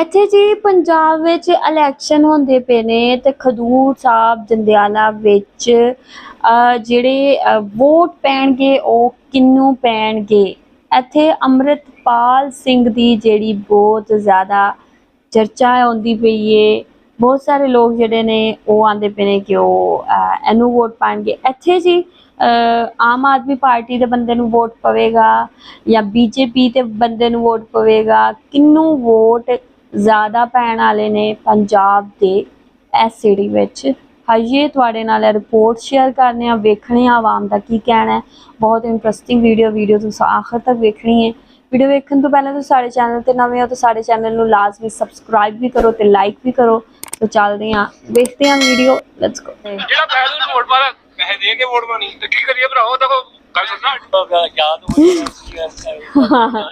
ਇੱਥੇ ਜੀ ਪੰਜਾਬ ਵਿੱਚ ਇਲੈਕਸ਼ਨ ਹੁੰਦੇ ਪਏ ਨੇ ਤੇ ਖਡੂਰ ਸਾਹਿਬ, ਜੰਡਿਆਲਾ ਵਿੱਚ ਜਿਹੜੇ ਵੋਟ ਪੈਣਗੇ ਉਹ ਕਿੰਨੂੰ ਪੈਣਗੇ? ਇੱਥੇ ਅੰਮ੍ਰਿਤਪਾਲ ਸਿੰਘ ਦੀ ਜਿਹੜੀ ਬਹੁਤ ਜ਼ਿਆਦਾ ਚਰਚਾ ਆਉਂਦੀ ਪਈ ਏ। ਬਹੁਤ ਸਾਰੇ ਲੋਕ ਜਿਹੜੇ ਨੇ ਉਹ ਆਂਦੇ ਪਏ ਨੇ ਕਿ ਉਹ ਇਹਨੂੰ ਵੋਟ ਪਾਣਗੇ। ਇੱਥੇ ਜੀ ਆਮ ਆਦਮੀ ਪਾਰਟੀ ਦੇ ਬੰਦੇ ਨੂੰ ਵੋਟ ਪਵੇਗਾ ਜਾਂ ਬੀਜੇਪੀ ਤੇ ਬੰਦੇ ਨੂੰ ਵੋਟ ਪਵੇਗਾ? ਕਿੰਨੂੰ ਵੋਟ ਜ਼ਿਆਦਾ ਪੈਣ ਵਾਲੇ ਨੇ ਪੰਜਾਬ ਦੇ ਐਸਸੀਡੀ ਵਿੱਚ। ਹਾਈਏ ਤੁਹਾਡੇ ਨਾਲ ਇਹ ਰਿਪੋਰਟ ਸ਼ੇਅਰ ਕਰਨੇ ਆ ਵੇਖਣੇ ਆ ਆਵਾਮ ਦਾ ਕੀ ਕਹਿਣਾ ਹੈ। ਬਹੁਤ ਇੰਟਰਸਟਿੰਗ ਵੀਡੀਓ ਵੀਡੀਓ ਤੁਸੀਂ ਆਖਰ ਤੱਕ ਵੇਖਣੀ ਹੈ। ਵੀਡੀਓ ਵੇਖਣ ਤੋਂ ਪਹਿਲਾਂ ਤੁਸੀਂ ਸਾਡੇ ਚੈਨਲ ਤੇ ਨਵੇਂ ਹੋ ਤਾਂ ਸਾਡੇ ਚੈਨਲ ਨੂੰ ਲਾਜ਼ਮੀ ਸਬਸਕ੍ਰਾਈਬ ਵੀ ਕਰੋ ਤੇ ਲਾਈਕ ਵੀ ਕਰੋ। ਤਾਂ ਚੱਲਦੇ ਹਾਂ ਵੇਖਦੇ ਹਾਂ ਵੀਡੀਓ ਲੈਟਸ ਗੋ ਜਿਹੜਾ ਪੈਸੇ ਨੂੰ ਵੋਟ ਪਾ ਪੈਸੇ ਦੇ ਕੇ ਵੋਟ ਪਾਣੀ ਤੇ ਕੀ ਕਰੀਏ ਭਰਾਓ ਦੇਖੋ ਗੱਲ ਸੁਣਨਾ। ਹੋ ਗਿਆ ਯਾਦ ਹੋਈ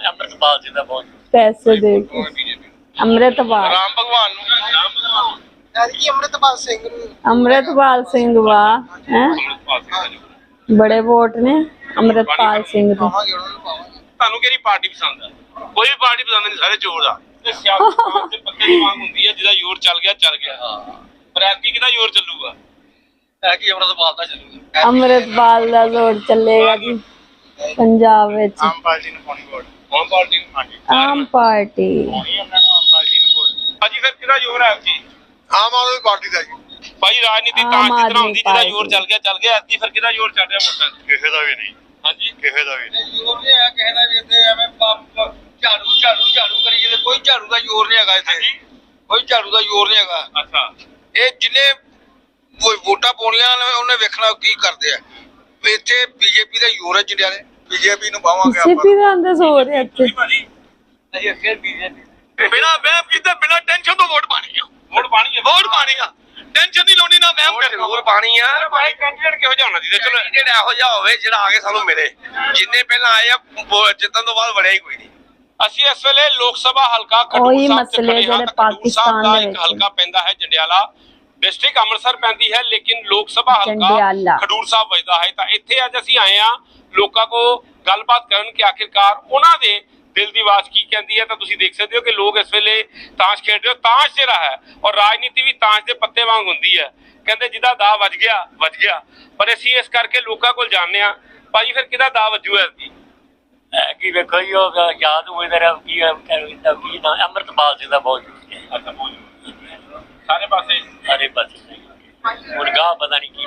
ਅੰਮ੍ਰਿਤਪਾਲ ਜੀ ਦਾ ਬਹੁਤ। ਪੈਸੇ ਦੇ ਕੇ। ਅੰਮ੍ਰਿਤਪਾਲ। ਰਾਮ ਭਗਵਾਨ ਨੂੰ ਰਾਮ ਭਗਵਾਨ। ਨੂੰ ਐਤਕੀ ਅੰਮ੍ਰਿਤਪਾਲ ਸਿੰਘ ਨੂੰ। ਅੰਮ੍ਰਿਤਪਾਲ ਸਿੰਘ ਵਾ ਹੈ। ਬੜੇ ਵੋਟ ਨੇ ਅੰਮ੍ਰਿਤਪਾਲ ਸਿੰਘ ਦੇ ਪਾਵਾਂਗੇ ਉਹਨਾਂ ਨੂੰ ਪਾਵਾਂਗੇ। ਤੁਹਾਨੂੰ ਕਿਹੜੀ ਪਾਰਟੀ ਪਸੰਦ ਹੈ ਕੋਈ ਵੀ ਪਾਰਟੀ ਪਸੰਦ ਨਹੀਂ ਸਾਰੇ ਚੋਰ ਆ। ਤੇ ਸਿਆਸਤ ਦੇ ਪੱਤੇ ਦੀ ਮੰਗ ਹੁੰਦੀ ਹੈ ਜਿਹਦਾ ਜ਼ੋਰ ਚੱਲ ਗਿਆ ਚੱਲ ਗਿਆ। ਪਰ ਐਤਕੀ ਕਿਹਦਾ ਜ਼ੋਰ ਚੱਲੂਗਾ? ਹੈ ਕਿ ਅੰਮ੍ਰਿਤਪਾਲ ਦਾ ਚੱਲੂਗਾ। ਅੰਮ੍ਰਿਤਪਾਲ ਦਾ ਜ਼ੋਰ ਚੱਲੇਗਾ ਜੀ ਪੰਜਾਬ ਵਿੱਚ। ਆਮ ਪਾਰਟੀ ਨੂੰ ਵੋਟ। ਆਮ ਨੂੰ ਹਾਂਜੀ। ਆਮ ਭਾਜੀ ਫਿਰ ਕਿਹਦਾ ਜ਼ੋਰ ਹੈ ਐਤਕੀ? ਆਮ ਆਦਮੀ ਪਾਰਟੀ ਦਾ ਜੀ। ਭਾਈ ਰਾਜਨੀਤੀ ਆਮ ਤਾਂ ਜਿਸ ਤਰ੍ਹਾਂ ਆਦਮੀ ਹੁੰਦੀ ਜਿਹਦਾ ਪਾਰਟੀ। ਜ਼ੋਰ ਚੱਲ ਗਿਆ ਚੱਲ ਗਿਆ ਐਤਕੀ ਫਿਰ ਕਿਹਦਾ ਜ਼ੋਰ ਚੱਲ ਰਿਹਾ ਵੋਟਾਂ 'ਚ ਕਿਸੇ ਦਾ ਵੀ ਨਹੀਂ। ਹਾਂਜੀ। ਕਿਸੇ ਦਾ ਵੀ ਨਹੀਂ। ਜ਼ੋਰ ਨਹੀਂ ਹੈ ਕਿਸੇ ਦਾ ਵੀ ਇੱਥੇ ਐਵੇਂ ਪ- ਝਾੜੂ ਝਾੜੂ ਝਾੜੂ ਕਰੀ ਜਾਂਦੇ। ਕੋਈ ਝਾੜੂ ਦਾ ਜ਼ੋਰ ਨਹੀਂ ਹੈਗਾ ਇੱਥੇ। ਕੋਈ ਝਾੜੂ ਦਾ ਜ਼ੋਰ ਨਹੀਂ ਹੈਗਾ। ਅੱਛਾ। ਇਹ ਜਿਨੇ ਵੋਟਾਂ ਪਾਉਣੀਆਂ ਨੇ ਉਹਨੇ ਵੇਖਣਾ ਕੀ ਕਰਦੇ ਆ। ਵੀ ਇੱਥੇ ਬੀਜੇਪੀ ਦਾ ਜ਼ੋਰ ਹੈ ਜੰਡਿਆਲੇ ਬੀਜੇਪੀ ਨੂੰ ਪਾਵਾਂਗੇ ਸਿੱਪੀ ਦਾ ਅੰਦਰ ਜ਼ੋਰ ਹੈ ਇੱਥੇ। ਭਾਜੀ। ਅਸੀਂ ਅੱਗੇ ਬੀਜੇਪੀ ਬਿਨਾ ਵਹਿਮ ਕੀਤੇ ਬਿਨਾ ਟੈਨਸ਼ਨ ਤੋਂ ਵੋਟ ਪਾਣੀ ਆ। ਵੋਟ ਪਾਣੀ ਹੈ ਵੋਟ ਪਾਣੀ ਆ। ਟੈਨਸ਼ਨ ਨਹੀਂ ਲਾਉਣੀ ਨਾ ਵਹਿਮ ਕਰਨਾ। ਜ਼ਰੂਰ ਪਾਣੀ ਆ। ਭਾਈ ਕੈਂਡੀਡੇਟ ਕਿਹੋ ਜਿਹਾ ਹੋਣਾ ਚਾਹੀਦਾ ਚਲੋ ਜਿਹੜਾ ਇਹੋ ਜਿਹਾ ਹੋਵੇ ਜਿਹੜਾ ਆ ਕੇ ਸਾਨੂੰ ਮਿਲੇ। ਜਿੰਨੇ ਪਹਿਲਾਂ ਆਏ ਆ ਜਿੱਤਣ ਤੋਂ ਬਾਅਦ ਵੜਿਆ ਹੀ ਕੋਈ ਨਹੀਂ। ਅਸੀਂ ਇਸ ਵੇਲੇ ਲੋਕ ਸਭਾ ਹਲਕਾ ਖਡੂਰ ਸਾਹਿਬ ਮਸਲੇ ਖੜੇ ਹਾਂ। ਤਾਂ ਪਾਕਿਸਤਾਨ ਦਾ ਦੇ ਇੱਕ। ਹਲਕਾ ਪੈਂਦਾ ਹੈ ਜੰਡਿਆਲਾ। ਡਿਸਟ੍ਰਿਕਟ ਅੰਮ੍ਰਿਤਸਰ ਪੈਂਦੀ ਹੈ ਲੇਕਿਨ ਲੋਕ ਸਭਾ ਹਲਕਾ। ਖਡੂਰ ਸਾਹਿਬ ਵੱਜਦਾ ਹੈ। ਤਾਂ ਇੱਥੇ ਅੱਜ ਅਸੀਂ ਆਏ ਆ ਲੋਕਾਂ ਕੋ ਗੱਲਬਾਤ ਕਰਨ ਕਿ ਆਖਿਰਕਾਰ ਉਹਨਾਂ ਦੇ ਦਿਲ ਦੀ ਆਵਾਜ਼ ਕੀ ਕਹਿੰਦੀ ਹੈ ਤਾਂ ਤੁਸੀਂ ਦੇਖ ਸਕਦੇ ਹੋ ਕਿ ਲੋਕ ਇਸ ਵੇਲੇ ਤਾਸ਼ ਖੇਡ ਰਹੇ ਹੋ। ਤਾਸ਼ ਜਿਹੜਾ ਹੈ ਔਰ ਰਾਜਨੀਤੀ ਵੀ ਤਾਸ਼ ਦੇ ਪੱਤੇ ਵਾਂਗ ਹੁੰਦੀ ਹੈ। ਕਹਿੰਦੇ ਜਿਹਦਾ ਦਾ ਵੱਜ ਗਿਆ ਵੱਜ ਗਿਆ। ਪਰ ਅਸੀਂ ਇਸ ਕਰਕੇ ਲੋਕਾਂ ਕੋਲ ਜਾਣਦੇ ਆ ਭਾਜੀ ਫਿਰ ਕਿਹਦਾ ਦਾ ਵੱਜੂ ਕੀ? ਹੈ ਕਿ ਵੇਖੋ ਜੀ ਉਹ ਯਾਦ ਹੋਈ ਮੇਰਾ ਕੀ ਕਹਿੰਦਾ ਕੀ ਨਾ? ਅੰਮ੍ਰਿਤਪਾਲ ਜੀ ਦਾ ਬਹੁਤ ਸਾਰੇ ਪਾਸੇ? ਸਾਰੇ ਪਾਸੇ। ਗਾਹ ਪਤਾ ਨਹੀਂ ਕੀ।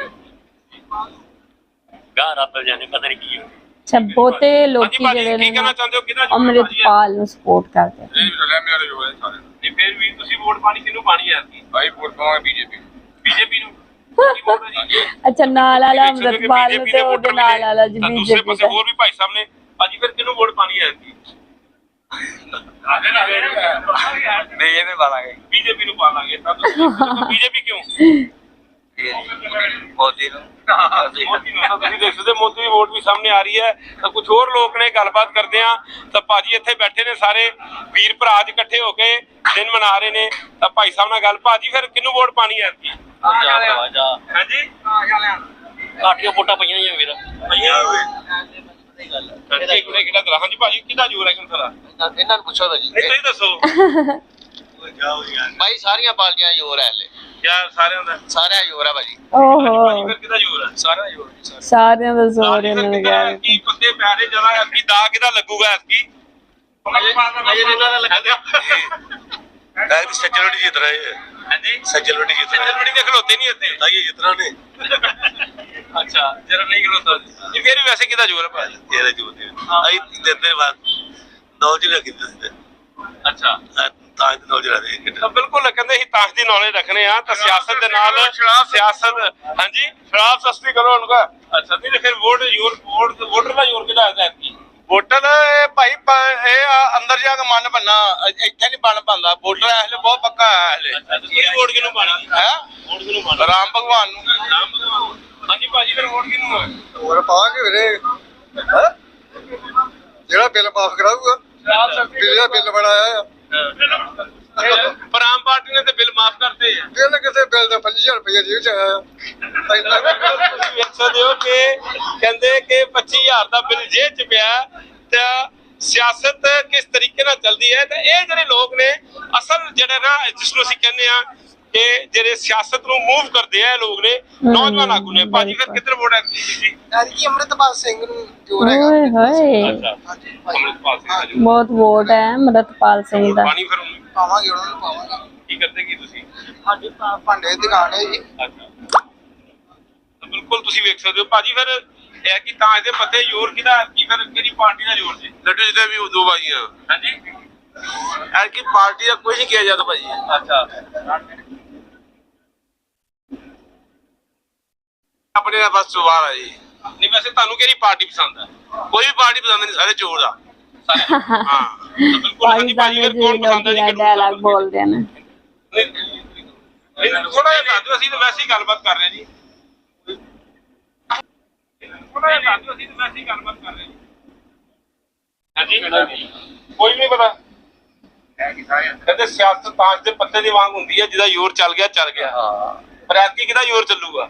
ਗਾਹ ਰੱਬ ਜਾਣੇ ਪਤਾ ਨਹੀਂ ਕੀ ਹੋਊ। ਅੱਛਾ ਬਹੁਤੇ ਲੋਕੀ ਜਿਹੜੇ ਕੀ ਨੇ ਕਹਿਣਾ ਚਾਹੁੰਦੇ ਹੋ? ਕਿਹਦਾ? ਅੰਮ੍ਰਿਤਪਾਲ ਨੂੰ ਸਪੋਰਟ ਕਰਦੇ ਨੇ। ਨਹੀਂ ਫਿਰ ਵੀ ਤੁਸੀਂ ਵੋਟ ਪਾਣੀ ਕਿਹਨੂੰ ਪਾਣੀ ਹੈ ਭਾਈ ਵੋਟ ਪਾਵਾਂਗੇ ਬੀਜੇਪੀ ਬੀਜੇਪੀ ਨੂੰ? ਜੀ ਅੱਛਾ ਨਾਲ ਵਾਲਾ ਅੰਮ੍ਰਿਤਪਾਲ ਨੂੰ ਤੇ ਉਹਦੇ ਨਾਲ। ਵਾਲਾ ਜੀ ਤਾਂ ਦੂਸਰੇ ਬੀਜੇਪੀ ਪਾਸੇ ਹੋਰ ਵੀ ਭਾਈ ਸਾਹਿਬ ਨੇ ਭਾਜੀ ਫਿਰ ਕਿਹਨੂੰ ਵੋਟ ਪਾਣੀ ਹੈ ਕੀ ਬੀਜੇਪੀ ਪਾਵਾਂਗੇ ਬੀਜੇਪੀ ਨੂੰ ਪਾ ਲਾਂਗੇ ਤਾਂ ਬੀਜੇਪੀ ਕਿਉਂ? ਮੋਦੀ ਨੂੰ ਤਾਂ ਤੁਸੀਂ ਦੇਖ ਸਕਦੇ ਹੋ, ਮੋਦੀ ਦੀ ਵੋਟ ਵੀ ਸਾਹਮਣੇ ਆ ਰਹੀ ਹੈ। ਤਾਂ ਕੁਝ ਹੋਰ ਲੋਕ ਨੇ ਗੱਲਬਾਤ ਕਰਦੇ ਆ ਤਾਂ ਭਾਜੀ ਇੱਥੇ ਬੈਠੇ ਨੇ ਸਾਰੇ ਵੀਰ ਭਰਾ ਅੱਜ ਇਕੱਠੇ ਹੋ ਕੇ ਦਿਨ ਮਨਾ ਰਹੇ ਨੇ। ਤਾਂ ਭਾਈ ਸਾਹਿਬ ਨਾਲ ਗੱਲ ਭਾਜੀ ਫਿਰ ਕਿਹਨੂੰ ਵੋਟ ਪਾਣੀ ਹੈ ਕੀ ਜਾ ਭਰਾ, ਜਾ ਹਾਂਜੀ। ਕਾਟੀਆਂ ਵੋਟਾਂ ਪਈਆਂ ਹੀ ਆ ਵੀਰ ਭਈਆ ਕਿਹੜਾ ਕਿਹੜਾ ਤਰ੍ਹਾਂ ਹਾਂਜੀ ਭਾਜੀ ਕਿਹਦਾ ਜ਼ੋਰ ਹੈ ਕਿੰਨਾ ਤਰ੍ਹਾਂ ਇਹਨਾਂ ਨੂੰ ਪੁੱਛੋ ਤਾਂ ਜੀ। ਨਹੀਂ ਤੁਸੀਂ ਦੱਸੋ। ਭਾਈ ਸਾਰੀਆਂ ਪਾਰਟੀਆਂ ਜ਼ੋਰ ਹੈ ਹਲੇ। ਯਾਰ ਸਾਰਿਆਂ ਦਾ? ਸਾਰਿਆਂ ਜ਼ੋਰ ਹੈ ਭਾਜੀ। ਓਹੋ। ਫਿਰ ਕਿਹਦਾ ਜ਼ੋਰ ਹੈ ਸਾਰਿਆਂ ਦਾ ਜ਼ੋਰ ਹੈ ਜੀ, ਸਾਰਿਆਂ ਦਾ। ਜ਼ੋਰ ਇਹਨਾਂ ਨੇ ਕਿਹਾ ਕੀ ਪੱਤੇ ਪੈਰੇ ਜਰਾ ਐਤਕੀ ਦਾ ਕਿਹਦਾ ਲੱਗੂਗਾ ਐਤਕੀ? ਅਜੇ ਇਹਨਾਂ ਦਾ ਲੱਗਾ ਐ ਵੀ ਸੱਜਣੋੜੀ ਜਿੱਤ ਰਹੇ ਹੈ ਹਾਂਜੀ? ਸੱਜਣੋੜੀ ਜਿੱਤ ਰਹੇ ਸੱਜਣ ਬੜੀ ਦੇ ਖਲੋਤੇ ਨਹੀਂ ਇੱਥੇ। ਤਾਂ ਇਹ ਜਿੱਤਣਾ ਨੇ। ਅੱਛਾ ਜਰਾ ਨਹੀਂ ਖਲੋਤਾ। ਜੀ ਫਿਰ ਵੀ ਵੈਸੇ ਕਿਹਦਾ ਜ਼ੋਰ ਹੈ ਭਾਜੀ? ਤੇਰੇ ਜੂ ਦੇ ਆਈ ਦਿੰਦੇ ਬਾਅਦ ਨੌ ਜ਼ਿਲ੍ਹਾ ਕਿੰਨੇ ਅੱਛਾ। ਤਾਂ ਇਹ ਨੌ ਜ਼ਿਲ੍ਹਾ ਦੇ ਤਾਂ ਬਿਲਕੁਲ ਕਹਿੰਦੇ ਅਸੀਂ ਤਾਸ਼ ਦੀ ਨੌਲੇਜ ਰੱਖਣੇ ਆ ਤਾਂ ਸਿਆਸਤ ਦੇ ਨਾਲ ਸਿਆਸਤ ਹਾਂਜੀ ਸ਼ਰਾਬ ਸਸਤੀ ਕਰੋ ਉਹਨਾਂ ਦਾ ਅੱਛਾ ਨਹੀਂ ਫਿਰ ਵੋਟ ਜ਼ੋਰ ਵੋਟ ਵੋਟਰ ਦਾ ਜ਼ੋਰ ਕਿਹਦਾ ਹੈ ਐਤਕੀ ਵੋਟਰ ਇਹ ਭਾਈ ਇਹ ਅੰਦਰ ਜਾ ਕੇ ਮਨ ਬੰਨਾ ਇੱਥੇ ਨਹੀਂ ਬਣ ਪਾਉਂਦਾ। ਵੋਟਰ ਹਲੇ ਬਹੁਤ ਪੱਕਾ ਹੈ ਹਲੇ ਅੱਛਾ ਤੇ ਤੁਸੀਂ ਵੋਟ ਕਿਹਨੂੰ ਪਾਣੀ ਹੈ? ਵੋਟ ਕਿਹਨੂੰ ਪਾਣੀ ਰਾਮ ਭਗਵਾਨ ਨੂੰ। ਰਾਮ ਭਗਵਾਨ। ਹਾਂਜੀ ਭਾਜੀ ਫਿਰ ਵੋਟ ਕਿਹਨੂੰ ਹੈ? ਹੋਰ ਪਾਵਾਂਗੇ ਵੀਰੇ। ਹੈਂ? ਜਿਹੜਾ ਬਿੱਲ ਮਾਫ ਕਰਾਊਗਾ। ਦਾ ਬਿੱਲ ਬਣਾਇਆ ਆ। ਪਰ ਆਮ ਪਾਰਟੀ ਨੇ ਤੇ ਬਿੱਲ ਮਾਫ ਕਰਤੇ ਆ। ਬਿੱਲ ਕਿਸੇ ਬਿੱਲ ਦਾ 5000 ਰੁਪਏ ਜੇਬ ਚ ਆਇਆ ਇੰਨਾ ਤੁਸੀਂ ਵੇਖ ਸਕਦੇ ਹੋ ਕਿ ਕਹਿੰਦੇ ਕਿ 25000 ਦਾ ਬਿੱਲ ਜੇਬ ਚ ਪਿਆ ਤਾਂ ਸਿਆਸਤ ਕਿਸ ਤਰੀਕੇ ਨਾਲ ਚੱਲਦੀ ਹੈ? ਤੇ ਇਹ ਜਿਹੜੇ ਲੋਕ ਨੇ ਅਸਲ ਜਿਹੜੇ ਨਾ ਜਿਸ ਨੂੰ ਅਸੀਂ ਕਹਿੰਦੇ ਆ ਕਿ ਜਿਹੜੇ ਸਿਆਸਤ ਨੂੰ ਮੂਵ ਕਰਦੇ ਆ ਇਹ ਲੋਕ ਨੇ ਨੌਜਵਾਨ ਆਗੂ ਨੇ। ਭਾਜੀ ਫਿਰ ਕਿੱਧਰ ਵੋਟ ਹੈ ਜੀ? ਐਤਕੀ ਅੰਮ੍ਰਿਤਪਾਲ ਸਿੰਘ ਨੂੰ ਜੋਰ ਓਏ ਹੋਏ। ਅੱਛਾ ਹਾਂਜੀ ਅੰਮ੍ਰਿਤਪਾਲ ਸਿੰਘ ਦਾ ਜੋ ਬਹੁਤ ਵੋਟ ਹੈ ਅਮਰਤਪਾਲ ਸਿੰਘ ਦਾ। ਪਾਣੀ ਫਿਰ ਉਹਨੂੰ? ਪਾਵਾਂਗੇ ਉਹਨਾਂ ਨੂੰ ਪਾਵਾਂਗੇ। ਕੀ ਕਰਦੇ ਕੀ ਤੁਸੀਂ? ਸਾਡੀ ਭਾਂਡੇ ਦੀ ਦੁਕਾਨ ਹੈ ਜੀ। ਅੱਛਾ। ਬਿਲਕੁਲ ਤੁਸੀਂ ਵੇਖ ਸਕਦੇ ਹੋ। ਭਾਜੀ ਫਿਰ ਇਹ ਕੀ ਤਾਂ ਇਹਦੇ ਪੱਤੇ ਜ਼ੋਰ ਕਿਹਦਾ ਕੀ ਫਿਰ ਕਿਹੜੀ ਪਾਰਟੀ ਦਾ ਜ਼ੋਰ ਜੀ? ਲੱਡੂ ਜਿੱਤੇ ਵੀ ਦੋ ਬਾਜੀਆਂ ਹਾਂਜੀ। ਐਰ ਕੀ ਪਾਰਟੀ ਦਾ ਕੁਝ ਨਹੀਂ ਕਿਹਾ ਜਾਂਦਾ ਭਾਜੀ ਅੱਛਾ। ਆਪਣੇ ਦਾ ਬਸ ਸਵਾਲ ਹੈ ਜੀ। ਨਹੀਂ ਵੈਸੇ ਤੁਹਾਨੂੰ ਕਿਹੜੀ ਪਾਰਟੀ ਪਸੰਦ ਹੈ? ਕੋਈ ਵੀ ਪਾਰਟੀ ਪਸੰਦ ਨਹੀਂ ਸਾਰੇ ਚੋਰ ਆ। ਹਾਂ। ਤਾਂ ਬਿਲਕੁਲ ਹਾਂਜੀ ਭਾਜੀ ਫਿਰ ਕੌਣ ਪਸੰਦ ਹੈ ਜੀ? ਡਾਇਲੌਗ ਬੋਲਦੇ ਨੇ। ਥੋੜਾ ਜਿਹਾ ਦੱਸ ਦਿਓ ਅਸੀਂ ਤਾਂ ਵੈਸੇ ਹੀ ਗੱਲਬਾਤ ਕਰ ਰਹੇ ਹਾਂ ਜੀ। ਥੋੜਾ ਜਿਹਾ ਦੱਸ ਦਿਓ ਅਸੀਂ ਤਾਂ ਵੈਸੇ ਹੀ ਗੱਲਬਾਤ ਕਰ ਰਹੇ ਹਾਂ ਜੀ। ਹਾਂਜੀ? ਕੋਈ ਨਹੀਂ ਪਤਾ। ਕਹਿੰਦੇ ਸਿਆਸਤ ਦੇ ਪੱਤੇ ਦੀ ਵਾਂਗ ਹੁੰਦੀ ਹੈ ਜਿਹਦਾ ਜ਼ੋਰ ਚੱਲ ਗਿਆ ਚੱਲ ਗਿਆ। ਹਾਂ। ਪਰ ਐਤਕੀ ਕਿਹਦਾ ਜ਼ੋਰ ਚੱਲੂਗਾ?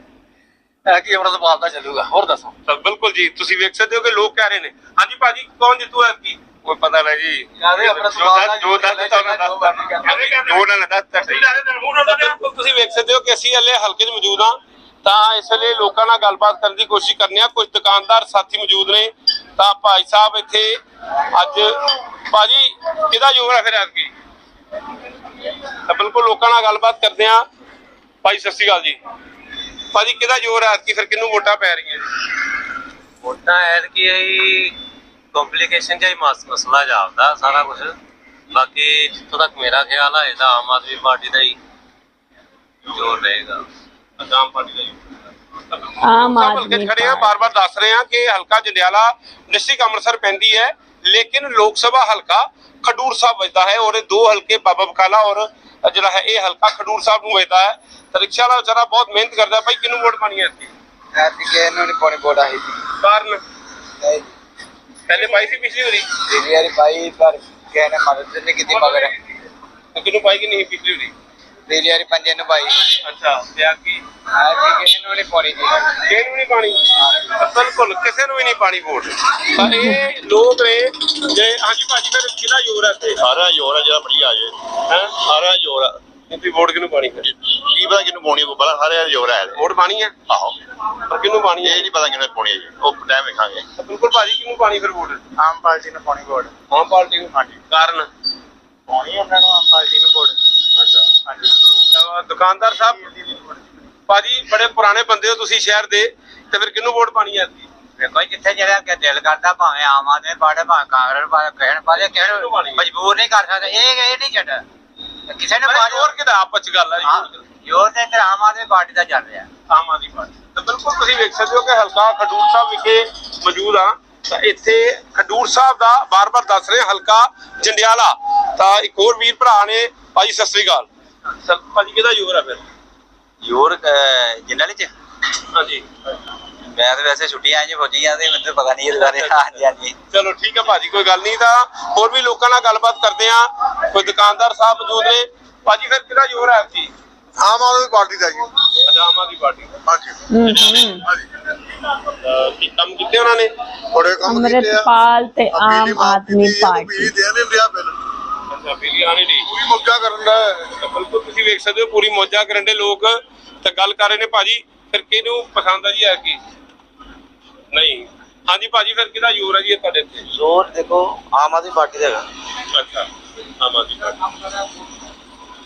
ਐਤਕੀ ਅੰਮ੍ਰਿਤਪਾਲ ਦਾ ਚੱਲੂਗਾ। ਹੋਰ ਦੱਸੋ। ਤਾਂ ਬਿਲਕੁਲ ਜੀ ਤੁਸੀਂ ਵੇਖ ਸਕਦੇ ਹੋ ਕਿ ਲੋਕ ਕਹਿ ਰਹੇ ਨੇ। ਹਾਂਜੀ ਭਾਜੀ ਕੌਣ ਜਿੱਤੂ ਐਤਕੀ? ਕੋਈ ਪਤਾ ਨਹੀਂ ਜੀ। ਯਾਰੇ ਅੰਮ੍ਰਿਤਪਾਲ ਦਾ ਜੋ ਦੱਸ ਦਿੱਤਾ ਉਹਨਾਂ ਦੱਸ ਦਿੱਤਾ ਜੋ ਉਹਨਾਂ ਨੇ ਦੱਸ ਦਿੱਤਾ। ਸਹੀ ਬਿਲਕੁਲ ਤੁਸੀਂ ਵੇਖ ਸਕਦੇ ਹੋ ਕਿ ਅਸੀਂ ਹਲੇ ਹਲਕੇ 'ਚ ਮੌਜੂਦ ਹਾਂ। ਤਾਂ ਇਸ ਵੇਲੇ ਲੋਕਾਂ ਨਾਲ ਗੱਲਬਾਤ ਕਰਨ ਦੀ ਕੋਸ਼ਿਸ਼ ਕਰਨੇ ਆ। ਕੁਝ ਦੁਕਾਨਦਾਰ ਸਾਥੀ ਮੌਜੂਦ ਨੇ। ਤਾਂ ਭਾਈ ਸਾਹਿਬ ਇੱਥੇ ਅੱਜ ਭਾਜੀ ਕਿਹਦਾ ਜ਼ੋਰ ਹੈ ਫਿਰ ਐਤਕੀ? ਤਾਂ ਬਿਲਕੁਲ ਲੋਕਾਂ ਨਾਲ ਗੱਲਬਾਤ ਕਰਦੇ ਆ। ਭਾਈ ਸਤਿ ਸ਼੍ਰੀ ਅਕਾਲ ਜੀ। ਭਾਜੀ ਕਿਹਦਾ ਜ਼ੋਰ ਹੈ ਐਤਕੀ ਫਿਰ ਕਿਹਨੂੰ ਵੋਟਾਂ ਪੈ ਰਹੀਆਂ ਜੀ? ਵੋਟਾਂ ਐਤਕੀ ਆਈ ਕੰਪਲਿਕੇਸ਼ਨ ਮਸ- ਮਸਲਾ ਜਾਪਦਾ ਸਾਰਾ ਕੁਝ ਬਾਕੀ ਜਿੱਥੋਂ ਤੱਕ ਮੇਰਾ ਖਿਆਲ ਹੈ ਇਹਦਾ ਆਮ ਆਦਮੀ ਪਾਰਟੀ ਦਾ ਹੀ ਜ਼ੋਰ ਰਹੇਗਾ। ਆਮ ਪਾਰਟੀ ਦਾ ਜ਼ੋਰ ਆਮ ਆਦਮੀ ਖੜੇ ਆ ਬਾਰ-ਬਾਰ ਦੱਸ ਰਹੇ ਆ ਕਿ ਹਲਕਾ ਜੰਡਿਆਲਾ ਡਿਸਟ੍ਰਿਕਟ ਅੰਮ੍ਰਿਤਸਰ ਪੈਂਦੀ ਹੈ ਲੇਕਿਨ ਲੋਕ ਸਭਾ ਹਲਕਾ ਖਡੂਰ ਸਾਹਿਬ ਵੱਜਦਾ ਹੈ ਔਰ ਇਹ ਦੋ ਹਲਕੇ ਬਾਬਾ ਬਕਾਲਾ ਔਰ ਜਿਹੜਾ ਹੈ ਇਹ ਹਲਕਾ ਖਡੂਰ ਸਾਹਿਬ ਨੂੰ ਵੱਜਦਾ ਹੈ। ਤਾਂ ਰਿਕਸ਼ਾ ਵਾਲਾ ਵਿਚਾਰਾ ਬਹੁਤ ਮਿਹਨਤ ਕਰਦਾ ਹੈ। ਭਾਈ ਕਿਹਨੂੰ ਵੋਟ ਪਾਣੀ ਹੈ ਇੱਥੇ? ਐਤਕੀ ਕਿਸੇ ਨੂੰ ਪਾਉਣੀ ਵੋਟ ਆਈ ਜੀ ਕਾਰਨ? ਪਹਿਲੇ ਪਾਈ ਸੀ ਪਿਛਲੀ ਵਾਰੀ? ਤੇਰੀ ਵਾਰੀ ਭਾਈ ਪਰ ਨੇ ਮਦਦ ਨਹੀਂ ਕੀਤੀ ਮਗਰ। ਤਾਂ ਕਿਹਨੂੰ ਪਾਈ ਕਿ ਨਹੀਂ ਪਿਛਲੀ ਵਾਰੀ? ਤੇਰੀ ਵਾਰੀ ਪੰਜੇ ਨੂੰ ਭਾਈ ਅੱਛਾ ਤੇ ਆ ਕੀ? ਐਤਕੀ ਕਿਸੇ ਨੂੰ ਨਹੀਂ ਪਾਉਣੀ ਜੀ ਕਿਹਨੂੰ ਨਹੀਂ ਪਾਣੀ? ਤਾਂ ਬਿਲਕੁਲ ਕਿਸੇ ਨੂੰ ਵੀ ਨਹੀਂ ਪਾਣੀ ਵੋਟ ਤਾਂ ਇਹ ਲੋਕ ਨੇ ਜੇ ਹਾਂਜੀ ਭਾਜੀ ਫਿਰ ਕਿਹਦਾ ਜ਼ੋਰ ਹੈ ਇੱਥੇ? ਸਾਰਾ ਜੋਰ ਆ ਜਿਹੜਾ ਬੜੀ ਆ ਜੇ। ਹੈ? ਸਾਰਾ ਜੋਰ ਆ। ਤੁਸੀਂ ਵੋਟ ਕਿਹਨੂੰ ਪਾਣੀ ਫਿਰ ਕੀ ਪਤਾ ਕਿਹਨੂੰ ਪਾਉਣੀ ਉਹ ਬੜਾ ਸਾਰੇ ਜੋਰ ਆ ਵੋਟ ਪਾਣੀ ਹੈ? ਆਹੋ। ਪਰ ਕਿਹਨੂੰ ਪਾਣੀ ਹੈ? ਇਹ ਨਹੀਂ ਪਤਾ ਕਿਹਨੇ ਪਾਉਣੀ ਹੈ ਜੀ। ਉਹ ਟਾਈਮ ਵੇਖਾਂਗੇ। ਤਾਂ ਬਿਲਕੁਲ ਭਾਜੀ ਕਿਹਨੂੰ ਪਾਣੀ ਫਿਰ ਵੋਟ? ਆਮ ਪਾਰਟੀ ਨੂੰ ਪਾਉਣੀ ਵੋਟ। ਆਮ ਪਾਰਟੀ ਨੂੰ? ਹਾਂਜੀ। ਕਾਰਨ? ਪਾਉਣੀ ਉਹਨਾਂ ਨੂੰ ਆਮ ਪਾਰਟੀ ਨੂੰ ਵੋਟ। ਅੱਛਾ। ਹਾਂਜੀ। ਤਾਂ ਦੁਕਾਨਦਾਰ ਸਾਹਿਬ? ਭਾਜੀ ਬੜੇ ਪੁਰਾਣੇ ਬੰਦੇ ਹੋ ਤੁਸੀਂ ਸ਼ਹਿਰ ਦੇ ਤੇ ਫਿਰ ਕਿਹਨੂੰ ਵੋਟ ਪਾਣੀ ਐਤਕੀ? ਵੇਖੋ ਜਿੱਥੇ ਜਿਹੜਾ ਕਿ ਦਿਲ ਕਰਦਾ ਭਾਵੇਂ ਆਮ ਆਦਮੀ ਪਾਰਟੀ ਭਾਵੇਂ ਕਾਂਗਰਸ ਪਾਰਟੀ ਕਹਿਣ ਪਾਲੇ ਕਹਿਣ ਮਜਬੂਰ ਨਹੀਂ ਕਰ ਸਕਦਾ। ਇਹ ਇਹ ਨਹੀਂ ਛੱਡ। ਕਿਸੇ ਨੇ ਪਰ ਪਾਰਟੀ ਜ਼ੋਰ ਕਿਹਦਾ? ਆਪਸ ਚ ਗੱਲ ਜੀ ਜ਼ੋਰ ਤੇ ਆਮ ਆਦਮੀ ਪਾਰਟੀ ਦਾ ਚੱਲ ਰਿਹਾ। ਆਮ ਆਦਮੀ ਪਾਰਟੀ। ਤਾਂ ਬਿਲਕੁਲ ਤੁਸੀਂ ਵੇਖ ਸਕਦੇ ਹੋ ਕਿ ਹਲਕਾ ਖਡੂਰ ਸਾਹਿਬ ਵਿਖੇ ਮੌਜੂਦ ਆ। ਤਾਂ ਇੱਥੇ ਖਡੂਰ ਸਾਹਿਬ ਦਾ ਬਾਰ-ਬਾਰ ਦੱਸ ਰਹੇ ਹਲਕਾ ਜੰਡਿਆਲਾ। ਤਾਂ ਇੱਕ ਹੋਰ ਵੀਰ ਭਰਾ ਨੇ ਭਾਜੀ ਸਤਿ ਸ੍ਰੀ ਅਕਾਲ। ਭਾਜੀ ਕਿਹਦਾ ਜ਼ੋਰ ਆ ਫਿਰ? ਜ਼ੋਰ ਜਿੰਨਾਂ ਵਿੱਚ ਹਾਂਜੀ। ਮੈਂ ਤਾਂ ਵੈਸੇ ਛੁੱਟੀਆਂ ਜੀ ਫੌਜੀਆਂ ਦੇ ਮੈਨੂੰ ਪਤਾ ਨਹੀਂ ਇਹਦੇ ਬਾਰੇ ਹਾਂਜੀ ਹਾਂਜੀ ਚਲੋ ਠੀਕ ਹੈ ਭਾਜੀ ਕੋਈ ਗੱਲ ਨਹੀਂ ਤਾਂ ਹੋਰ ਵੀ ਲੋਕਾਂ ਨਾਲ ਗੱਲਬਾਤ ਕਰਦੇ ਆ ਕੋਈ ਦੁਕਾਨਦਾਰ ਸਾਹਿਬ ਮੌਜੂਦ ਨੇ। ਭਾਜੀ ਫਿਰ ਕਿਹਦਾ ਜ਼ੋਰ ਹੈ ਜੀ? ਆਮ ਆਦਮੀ ਪਾਰਟੀ ਦਾ ਜੀ। ਅੱਛਾ ਆਮ ਆਦਮੀ ਪਾਰਟੀ ਹਾਂਜੀ। ਅਹ ਕੀ ਕੰਮ ਕੀਤੇ ਉਹਨਾਂ ਨੇ? ਬੜੇ ਕੰਮ ਕੀਤੇ ਆ। ਅਮਰਤਪਾਲ ਤੇ ਆਮ ਆਦਮੀ ਪਾਰਟੀ। ਦੇ ਨਹੀਂ ਰਿਹਾ ਬਿੱਲ ਅੱਛਾ ਬਿਜਲੀ ਆਣੀ ਨਹੀਂ ਪੂਰੀ ਮੁੱਕਾ ਕਰਨ ਦਾ ਤਾਂ ਬਿਲਕੁਲ ਤੁਸੀਂ ਵੇਖ ਸਕਦੇ ਹੋ ਪੂਰੀ ਮੌਜਾਂ ਕਰਨ ਦੇ ਲੋਕ ਤਾਂ ਗੱਲ ਕਰ ਰਹੇ ਨੇ ਭਾਜੀ ਫਿਰ ਕਿਹਨੂੰ ਪਸੰਦ ਆ ਜੀ ਐ ਕੀ? ਨਹੀਂ। ਹਾਂਜੀ ਭਾਜੀ ਫਿਰ ਕਿਹਦਾ ਜ਼ੋਰ ਹੈ ਜੀ ਇਹ ਤੁਹਾਡੇ ਇੱਥੇ ਜ਼ੋਰ ਦੇਖੋ ਆਮ ਆਦਮੀ ਪਾਰਟੀ ਦਾ ਹੈਗਾ। ਅੱਛਾ ਆਮ ਆਦਮੀ ਪਾਰਟੀ।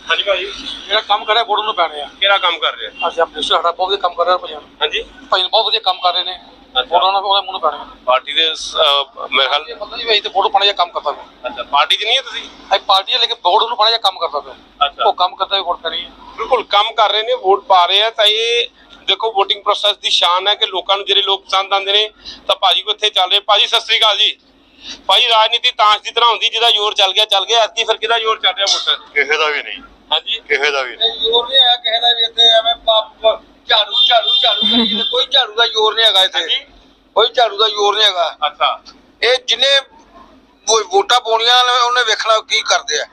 ਹਾਂਜੀ ਭਾਜੀ। ਜਿਹੜਾ ਕੰਮ ਕਰ ਰਿਹਾ ਵੋਟ ਨੂੰ ਪੈਣੇ ਆ। ਕਿਹੜਾ ਕੰਮ ਕਰ ਰਹੇ? ਅਸੀਂ ਆਪਣੇ ਸਾਡਾ ਬਹੁਤ ਵਧੀਆ ਕੰਮ ਕਰ ਰਿਹਾ ਭਾਈ। ਹਾਂਜੀ। ਭਾਈ ਬਹੁਤ ਵਧੀਆ ਕੰਮ ਕਰ ਰਹੇ ਨੇ। ਅੱਛਾ। ਵੋਟਾਂ ਨਾਲ ਉਹਦੇ ਮੂੰਹ ਨੂੰ ਪੈਣੇ ਆ ਪਾਰਟੀ ਦੇ ਅਹ, ਮੇਰੇ ਖਿਆਲ ਇਹ ਪਤਾ ਨਹੀਂ ਭਾਈ ਤੇ ਵੋਟ ਪਾਣੇ ਜਾਂ ਕੰਮ ਕਰਦਾ ਪਿਆ। ਅੱਛਾ ਪਾਰਟੀ 'ਚ ਨਹੀਂ ਹੈ ਤੁਸੀਂ? ਇਹ ਪਾਰਟੀ ਹੈ ਲੇਕਿਨ ਵੋਟ ਨੂੰ ਪਾਣੇ ਜਾਂ ਕੰਮ ਕਰਦਾ ਪਿਆ। ਅੱਛਾ। ਉਹ ਕੰਮ ਕਰਦਾ ਹੋਇਆ ਵੋਟ ਪੈਣੀ ਹੈ ਬਿਲਕੁਲ ਕੰਮ ਕਰ ਰਹੇ ਨੇ ਵੋਟ ਪਾ ਰਹੇ ਆ ਤਾਂ ਇਹ ਦੇਖੋ VOTING ਪ੍ਰੋਸੈਸ ਦੀ ਸ਼ਾਨ ਹੈ ਕਿ ਲੋਕਾਂ ਨੂੰ ਜਿਹੜੇ ਲੋਕ ਪਸੰਦ ਆਉਂਦੇ ਨੇ ਤਾਂ ਭਾਜੀ ਕੋ ਇੱਥੇ ਚੱਲ ਰਹੇ। ਭਾਜੀ ਸਤਿ ਸ੍ਰੀ ਅਕਾਲ ਜੀ। ਭਾਜੀ ਰਾਜਨੀਤੀ ਤਾਂਸ਼ ਦੀ ਤਰ੍ਹਾਂ ਹੁੰਦੀ ਜਿਹਦਾ ਜ਼ੋਰ ਚੱਲ ਗਿਆ ਚੱਲ ਗਿਆ। ਐਤਕੀ ਫਿਰ ਕਿਹਦਾ ਜ਼ੋਰ ਚੱਲ ਰਿਹਾ ਵੋਟਾਂ 'ਚ? ਕਿਸੇ ਦਾ ਵੀ ਨਹੀਂ। ਹਾਂਜੀ। ਕਿਸੇ ਦਾ ਵੀ ਨਹੀਂ। ਜ਼ੋਰ ਨਹੀਂ ਹੈ ਕਿਸੇ ਦਾ ਵੀ ਇੱਥੇ ਐਵੇਂ ਪਾਪ ਝਾੜੂ ਝਾੜੂ ਝਾੜੂ ਕਰੀ ਜਾਂਦੇ। ਕੋਈ ਝਾੜੂ ਦਾ ਜ਼ੋਰ ਨਹੀਂ ਹੈਗਾ ਇੱਥੇ। ਕੋਈ ਝਾੜੂ ਦਾ ਜ਼ੋਰ ਨਹੀਂ ਹੈਗਾ। ਅੱਛਾ। ਇਹ ਜਿਨੇ ਵੋਟਾਂ ਪਾਉਣੀਆਂ ਨੇ ਉਹਨੇ ਵੇਖਣਾ ਕੀ ਕਰਦੇ ਆ।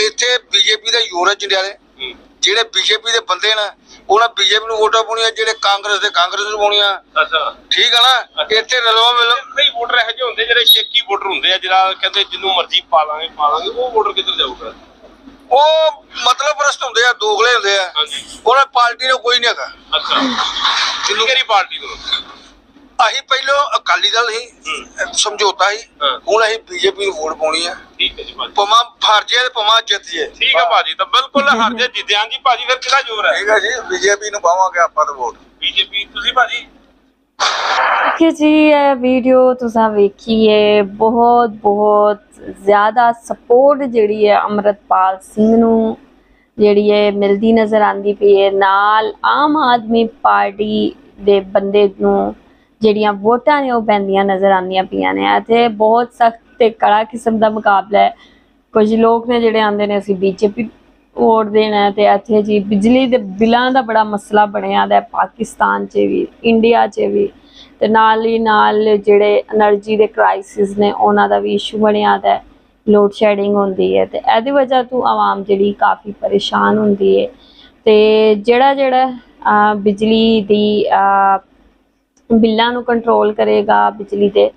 ਇੱਥੇ ਬੀਜੇਪੀ ਦਾ ਜ਼ੋਰ ਹੈ ਜੰਡਿਆਲੇ। ਜਿਹੜੇ ਬੀਜੇਪੀ ਦੇ ਬੰਦੇ ਨੇ ਉਹਨਾਂ ਬੀਜੇਪੀ ਨੂੰ ਵੋਟਾਂ ਪਾਉਣੀਆਂ ਜਿਹੜੇ ਕਾਂਗਰਸ ਦੇ ਕਾਂਗਰਸ ਨੂੰ ਪਾਉਣੀਆਂ। ਅੱਛਾ। ਠੀਕ ਹੈ ਨਾ? ਇੱਥੇ ਰਲਵਾ ਮਿਲ। ਕਈ ਵੋਟਰ ਇਹੋ ਜਿਹੇ ਹੁੰਦੇ ਜਿਹੜੇ ਸ਼ੇਕੀ ਵੋਟਰ ਹੁੰਦੇ ਆ ਜਿਹੜਾ ਕਹਿੰਦੇ ਜਿੰਨੂੰ ਮਰਜ਼ੀ ਪਾ ਲਾਂਗੇ ਪਾ ਲਾਂਗੇ ਉਹ ਵੋਟਰ ਕਿੱਧਰ ਜਾਊਗਾ? ਉਹ ਮਤਲਬ ਪ੍ਰਸਤ ਹੁੰਦੇ ਆ ਦੋਗਲੇ ਹੁੰਦੇ ਆ। ਹਾਂਜੀ। ਉਹਨਾਂ ਪਾਰਟੀ ਨੂੰ ਕੋਈ ਨਹੀਂ ਹੈਗਾ। ਅੱਛਾ। ਕਿਹੜੀ ਕਿਹੜੀ ਪਾਰਟੀ ਤੋਂ ਅਸੀਂ ਪਹਿਲਾਂ ਅਕਾਲੀ ਦਲ ਸੀ ਸਮਝੌਤਾ ਸੀ। ਹਾਂ। ਹੁਣ ਅਸੀਂ ਬੀਜੇਪੀ ਨੂੰ ਵੋਟ ਪਾਉਣੀ ਆ। ਠੀਕ ਹੈ ਜੀ ਭਾਜੀ। ਪਮਾ ਹਾਰ ਜੇ ਤੇ ਪਮਾ ਜਿੱਤ ਜੇ ਠੀਕ ਹੈ ਭਾਜੀ ਤਾਂ ਬਿਲਕੁਲ ਹਰ ਜੇ ਜਿੱਦਿਆਂ ਜੀ ਭਾਜੀ ਫਿਰ ਕਿਹਦਾ ਜ਼ੋਰ ਹੈ? ਠੀਕ ਹੈ ਜੀ ਬੀਜੇਪੀ ਨੂੰ ਪਾਵਾਂਗੇ ਆਪਾਂ ਤਾਂ ਵੋਟ। ਬੀਜੇਪੀ ਤੁਸੀਂ ਭਾਜੀ? ਕਿ ਜੀ, ਇਹ ਵੀਡੀਓ ਤੁਸੀਂ ਵੇਖੀਏ, ਬਹੁਤ ਬਹੁਤ ਜ਼ਿਆਦਾ ਸਪੋਰਟ ਜਿਹੜੀ ਹੈ ਅਮਰਤਪਾਲ ਸਿੰਘ ਨੂੰ, ਜਿਹੜੀ ਹੈ ਮਿਲਦੀ ਨਜ਼ਰ ਆਂਦੀ ਪਈ ਹੈ। ਨਾਲ ਆਮ ਆਦਮੀ ਪਾਰਟੀ ਦੇ ਬੰਦੇ ਨੂੰ ਜਿਹੜੀਆਂ ਵੋਟਾਂ ਨੇ, ਉਹ ਪੈਂਦੀਆਂ ਨਜ਼ਰ ਆਉਂਦੀਆਂ ਪਈਆਂ ਨੇ। ਅਤੇ ਬਹੁਤ ਸਖਤ ਤੇ ਕੜਾ ਕਿਸਮ ਦਾ ਮੁਕਾਬਲਾ ਹੈ। ਕੁਝ ਲੋਕ ਨੇ ਜਿਹੜੇ ਆਂਦੇ ਨੇ, ਅਸੀਂ ਬੀਜੇਪੀ ਵੋਟ ਦੇਣਾ ਤੇ ਇੱਥੇ ਜੀ ਬਿਜਲੀ ਦੇ ਬਿੱਲਾਂ ਦਾ ਬੜਾ ਮਸਲਾ ਬਣਿਆ ਦਾ ਪਾਕਿਸਤਾਨ 'ਚ ਵੀ, ਇੰਡੀਆ 'ਚ ਵੀ। ਤੇ ਨਾਲ ਹੀ ਨਾਲ ਜਿਹੜੇ એનર્ਜੀ ਦੇ ਕ੍ਰਾਈਸਿਸ ਨੇ, ਉਹਨਾਂ ਦਾ ਵੀ ਇਸ਼ੂ ਬਣਿਆ ਦਾ ਲੋਡ ਸ਼ੈਡਿੰਗ ਹੁੰਦੀ ਹੈ। ਤੇ ਇਹਦੀ ਵਜ੍ਹਾ ਤੋਂ ਆਵਾਮ ਜਿਹੜੀ ਕਾਫੀ ਪਰੇਸ਼ਾਨ ਹੁੰਦੀ ਹੈ। ਤੇ ਜਿਹੜਾ ਜਿਹੜਾ ਬਿਜਲੀ ਦੀ ਬਿੱਲਾਂ ਨੂੰ ਕੰਟਰੋਲ ਕਰੇਗਾ, ਬਿਜਲੀ ਦੇ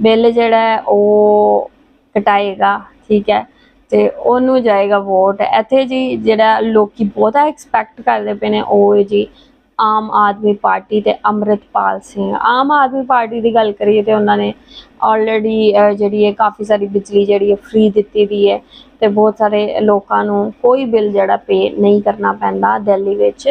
ਬਿੱਲ ਜਿਹੜਾ ਉਹ ਘਟਾਏਗਾ ਠੀਕ ਹੈ। ਤੇ ਉਹਨੂੰ ਜਾਏਗਾ ਵੋਟ ਇੱਥੇ ਜੀ ਜਿਹੜਾ ਲੋਕੀ ਬਹੁਤਾ ਐਕਸਪੈਕਟ ਕਰਦੇ ਪਏ ਨੇ, ਉਹ ਹੈ ਜੀ ਆਮ ਆਦਮੀ ਪਾਰਟੀ ਤੇ ਅੰਮ੍ਰਿਤਪਾਲ ਸਿੰਘ। ਆਮ ਆਦਮੀ ਪਾਰਟੀ ਦੀ ਗੱਲ ਕਰੀਏ ਤੇ ਉਹਨਾਂ ਨੇ ਆਲਰੇਡੀ ਜਿਹੜੀ ਹੈ ਕਾਫੀ ਸਾਰੀ ਬਿਜਲੀ ਜਿਹੜੀ ਹੈ ਫ੍ਰੀ ਦਿੱਤੀ ਦੀ ਹੈ ਤੇ ਬਹੁਤ ਸਾਰੇ ਲੋਕਾਂ ਨੂੰ ਕੋਈ ਬਿੱਲ ਜਿਹੜਾ ਪੇ ਨਹੀਂ ਕਰਨਾ ਪੈਂਦਾ ਦਿੱਲੀ ਵਿੱਚ।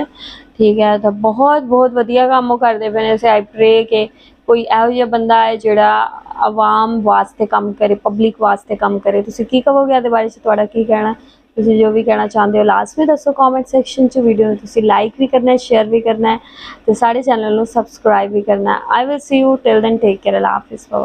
ਠੀਕ ਹੈ, ਤਾਂ ਬਹੁਤ ਬਹੁਤ ਵਧੀਆ ਕੰਮ ਉਹ ਕਰਦੇ ਪਏ ਨੇ। ਸੇ ਆਈ ਪ੍ਰੇ ਕਿ ਕੋਈ ਇਹੋ ਜਿਹਾ ਬੰਦਾ ਹੈ ਜਿਹੜਾ ਆਵਾਮ ਵਾਸਤੇ ਕੰਮ ਕਰੇ ਪਬਲਿਕ ਵਾਸਤੇ ਕੰਮ ਕਰੇ? ਤੁਸੀਂ ਕੀ ਕਹੋਗੇ ਇਹਦੇ ਬਾਰੇ? ਚ ਤੁਹਾਡਾ ਕੀ ਕਹਿਣਾ? ਤੁਸੀਂ ਜੋ ਵੀ ਕਹਿਣਾ ਚਾਹੁੰਦੇ ਹੋ ਲਾਸਟ ਵਿੱਚ ਦੱਸੋ ਕਮੈਂਟ ਸੈਕਸ਼ਨ 'ਚ ਵੀਡੀਓ ਨੂੰ। ਤੁਸੀਂ ਲਾਈਕ ਵੀ ਕਰਨਾ ਹੈ ਸ਼ੇਅਰ ਵੀ ਕਰਨਾ ਹੈ ਤੇ ਸਾਡੇ ਚੈਨਲ ਨੂੰ ਸਬਸਕ੍ਰਾਈਬ ਵੀ ਕਰਨਾ ਹੈ। I will see you till then take care ਅੱਲਾ ਹਾਫਿਜ਼ ਬਾਏ